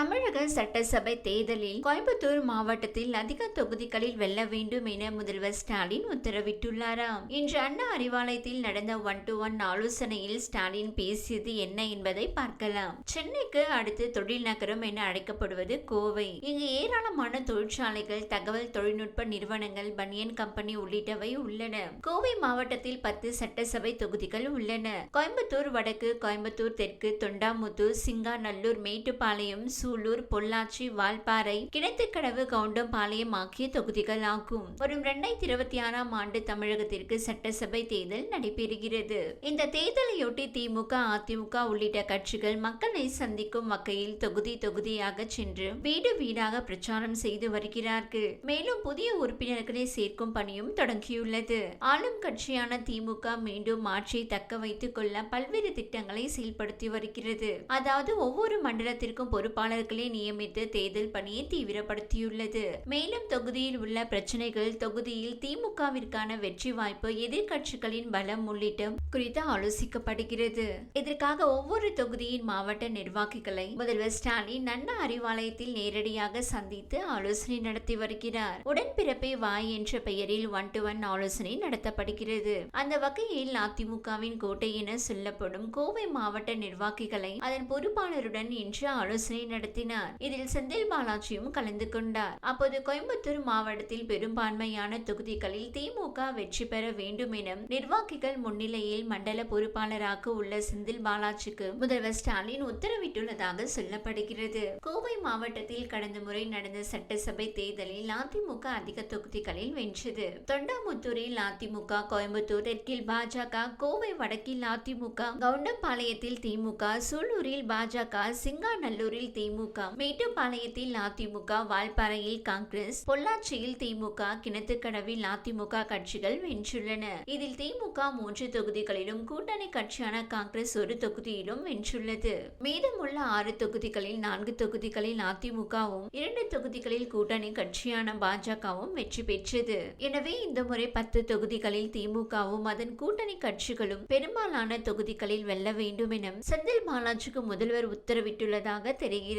தமிழக சட்டசபை தேர்தலில் கோயம்புத்தூர் மாவட்டத்தில் அதிக தொகுதிகளில் வெல்ல வேண்டும் என முதல்வர் ஸ்டாலின் உத்தரவிட்டுள்ளாராம். இன்று அண்ணா அறிவாலயத்தில் நடந்த ஒன் டு ஒன் ஆலோசனையில் ஸ்டாலின் பேசியது என்ன என்பதை பார்க்கலாம். சென்னைக்கு அடுத்து தொழில் நகரம் என அழைக்கப்படுவது கோவை. இங்கு ஏராளமான தொழிற்சாலைகள் தகவல் தொழில்நுட்ப நிறுவனங்கள் பனியன் கம்பெனி உள்ளிட்டவை உள்ளன. கோவை மாவட்டத்தில் பத்து சட்டசபை தொகுதிகள் உள்ளன. கோயம்புத்தூர் வடக்கு கோயம்புத்தூர் தெற்கு தொண்டாமுத்தூர் சிங்காநல்லூர் மேட்டுப்பாளையம் சூலூர் பொள்ளாச்சி வால்பாறை கிணத்துக்கடவு கவுண்டம்பாளையம் ஆகிய தொகுதிகள் ஆகும் வரும் இரண்டாயிரத்தி இருபத்தி ஆறாம் ஆண்டு தமிழகத்திற்கு சட்டசபை தேர்தல் நடைபெறுகிறது. இந்த தேர்தலையொட்டி திமுக அதிமுக உள்ளிட்ட கட்சிகள் மக்களை சந்திக்கும் வகையில் தொகுதி தொகுதியாக சென்று வீடு வீடாக பிரச்சாரம் செய்து வருகிறார்கள். மேலும் புதிய உறுப்பினர்களை சேர்க்கும் பணியும் தொடங்கியுள்ளது. ஆளும் கட்சியான திமுக மீண்டும் ஆட்சியை தக்க வைத்துக் கொள்ள பல்வேறு திட்டங்களை செயல்படுத்தி வருகிறது. அதாவது ஒவ்வொரு மண்டலத்திற்கும் பொறுப்பாளர்களை நியமித்து தேர்தல் பணியை தீவிரப்படுத்தியுள்ளது. மேலும் தொகுதியில் உள்ள பிரச்சனைகள் தொகுதியில் திமுகவிற்கான வெற்றி வாய்ப்பு எதிர்கட்சிகளின் பலம் உள்ளிட்ட குறித்து ஆலோசிக்கப்படுகிறது. இதற்காக ஒவ்வொரு தொகுதியின் மாவட்ட நிர்வாகிகளை முதல்வர் ஸ்டாலின் அண்ணா அறிவாலயத்தில் நேரடியாக சந்தித்து ஆலோசனை நடத்தி வருகிறார். உடன்பிறப்பே வாய் என்ற பெயரில் ஒன் டு ஒன் ஆலோசனை நடத்தப்படுகிறது. அந்த வகையில் அதிமுகவின் கோட்டை என சொல்லப்படும் கோவை மாவட்ட நிர்வாகிகளை அதன் பொறுப்பாளருடன் இன்று ஆலோசனை நடத்தினார். இதில் செந்தில் பாலாஜியும் கலந்து கொண்டார். அப்போது கோயம்புத்தூர் மாவட்டத்தில் பெரும்பான்மையான தொகுதிகளில் திமுக வெற்றி பெற வேண்டும் என நிர்வாகிகள் முன்னிலையில் மண்டல பொறுப்பாளராக உள்ள செந்தில் பாலாஜிக்கு முதல்வர் ஸ்டாலின் உத்தரவிட்டுள்ளதாக சொல்லப்படுகிறது. கோவை மாவட்டத்தில் கடந்த முறை நடந்த சட்டசபை தேர்தலில் அதிமுக அதிக தொகுதிகளில் வென்றது. தொண்டாமுத்தூரில் அதிமுக கோயம்புத்தூர் தெற்கில் பாஜக கோவை வடக்கில் அதிமுக கவுண்டம்பாளையத்தில் திமுக சூலூரில் பாஜக சிங்காநல்லூரில் திமுக திமுக. மேட்டுப்பாளையத்தில் அதிமுக வால்பாறையில் காங்கிரஸ் பொள்ளாச்சியில் திமுக கிணத்துக்கடவில் அதிமுக கட்சிகள் வென்றுள்ளன. இதில் திமுக மூன்று தொகுதிகளிலும் கூட்டணி கட்சியான காங்கிரஸ் ஒரு தொகுதியிலும் வென்றுள்ளது. மீதமுள்ள ஆறு தொகுதிகளில் நான்கு தொகுதிகளில் அதிமுகவும் இரண்டு தொகுதிகளில் கூட்டணி கட்சியான பாஜகவும் வெற்றி பெற்றது. எனவே இந்த முறை பத்து தொகுதிகளில் திமுகவும் அதன் கூட்டணி கட்சிகளும் பெரும்பாலான தொகுதிகளில் வெல்ல வேண்டும் என செந்தில் பாலாஜிக்கு முதல்வர் உத்தரவிட்டுள்ளதாக தெரிகிறது.